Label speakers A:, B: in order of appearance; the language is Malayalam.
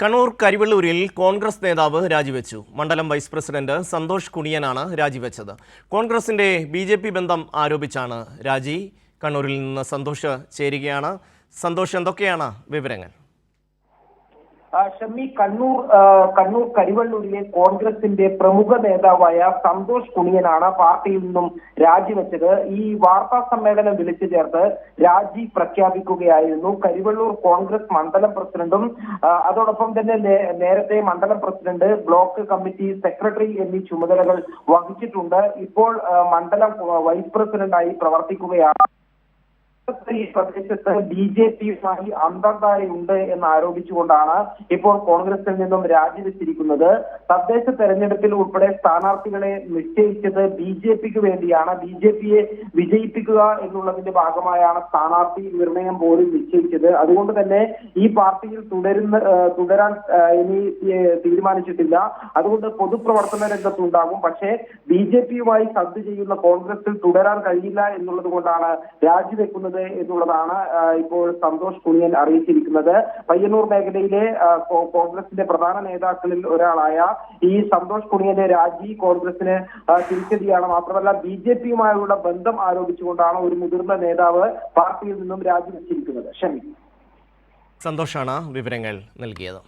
A: കണ്ണൂർ കരിവള്ളൂരിൽ കോൺഗ്രസ് നേതാവ് രാജിവെച്ചു. മണ്ഡലം വൈസ് പ്രസിഡന്റ് സന്തോഷ് കുണിയനാണ് രാജിവെച്ചത്. കോൺഗ്രസിന്റെ ബി ജെ പി ബന്ധം ആരോപിച്ചാണ് രാജി. കണ്ണൂരിൽ നിന്ന് സന്തോഷ് ചേരുകയാണ്. സന്തോഷ് എന്തൊക്കെയാണ് വിവരങ്ങൾ?
B: ഷമ്മി കണ്ണൂർ കണ്ണൂർ കരിവള്ളൂരിലെ കോൺഗ്രസിന്റെ പ്രമുഖ നേതാവായ സന്തോഷ് കുണിയനാണ് പാർട്ടിയിൽ നിന്നും രാജിവെച്ചത്. ഈ വാർത്താ സമ്മേളനം വിളിച്ചു ചേർത്ത് രാജി പ്രഖ്യാപിക്കുകയായിരുന്നു കരിവള്ളൂർ കോൺഗ്രസ് മണ്ഡലം പ്രസിഡന്റും അതോടൊപ്പം തന്നെ നേരത്തെ മണ്ഡലം പ്രസിഡന്റ് ബ്ലോക്ക് കമ്മിറ്റി സെക്രട്ടറി എന്നീ ചുമതലകൾ വഹിച്ചിട്ടുണ്ട്. ഇപ്പോൾ മണ്ഡലം വൈസ് പ്രസിഡന്റായി പ്രവർത്തിക്കുകയാണ് ഈ പ്രദേശത്ത് ബി ജെ പിയുമായി അന്തർധാരയുണ്ട് എന്ന് ആരോപിച്ചുകൊണ്ടാണ് ഇപ്പോൾ കോൺഗ്രസിൽ നിന്നും രാജിവെച്ചിരിക്കുന്നത്. തദ്ദേശ തെരഞ്ഞെടുപ്പിൽ ഉൾപ്പെടെ സ്ഥാനാർത്ഥികളെ നിശ്ചയിച്ചത് ബി ജെ പിക്ക് വേണ്ടിയാണ്. ബി ജെ പിയെ വിജയിപ്പിക്കുക എന്നുള്ളതിന്റെ ഭാഗമായാണ് സ്ഥാനാർത്ഥി നിർണയം പോലും നിശ്ചയിച്ചത്. അതുകൊണ്ട് തന്നെ ഈ പാർട്ടിയിൽ തുടരുന്ന തുടരാൻ ഇനി തീരുമാനിച്ചിട്ടില്ല. അതുകൊണ്ട് പൊതുപ്രവർത്തന രംഗത്തുണ്ടാകും. പക്ഷേ ബി ജെ പിയുമായി സദ്യ ചെയ്യുന്ന കോൺഗ്രസിൽ തുടരാൻ കഴിയില്ല എന്നുള്ളത് കൊണ്ടാണ് രാജിവെക്കുന്നത് എന്നുള്ളതാണ് ആ, ഇപ്പോൾ സന്തോഷ് കുണിയൻ അറിയിച്ചിരിക്കുന്നത്. പയ്യന്നൂർ മേഖലയിലെ കോൺഗ്രസിന്റെ പ്രധാന നേതാക്കളിൽ ഒരാളായ ഈ സന്തോഷ് കുണിയന്റെ രാജി കോൺഗ്രസിന് തിരിച്ചടിയാണ്. മാത്രമല്ല ബി ജെ പിയുമായുള്ള ബന്ധം ആരോപിച്ചുകൊണ്ടാണ് ഒരു മുതിർന്ന നേതാവ് പാർട്ടിയിൽ നിന്നും രാജിവെച്ചിരിക്കുന്നത്. ക്ഷമി
A: സന്തോഷാണ് വിവരങ്ങൾ നൽകിയത്.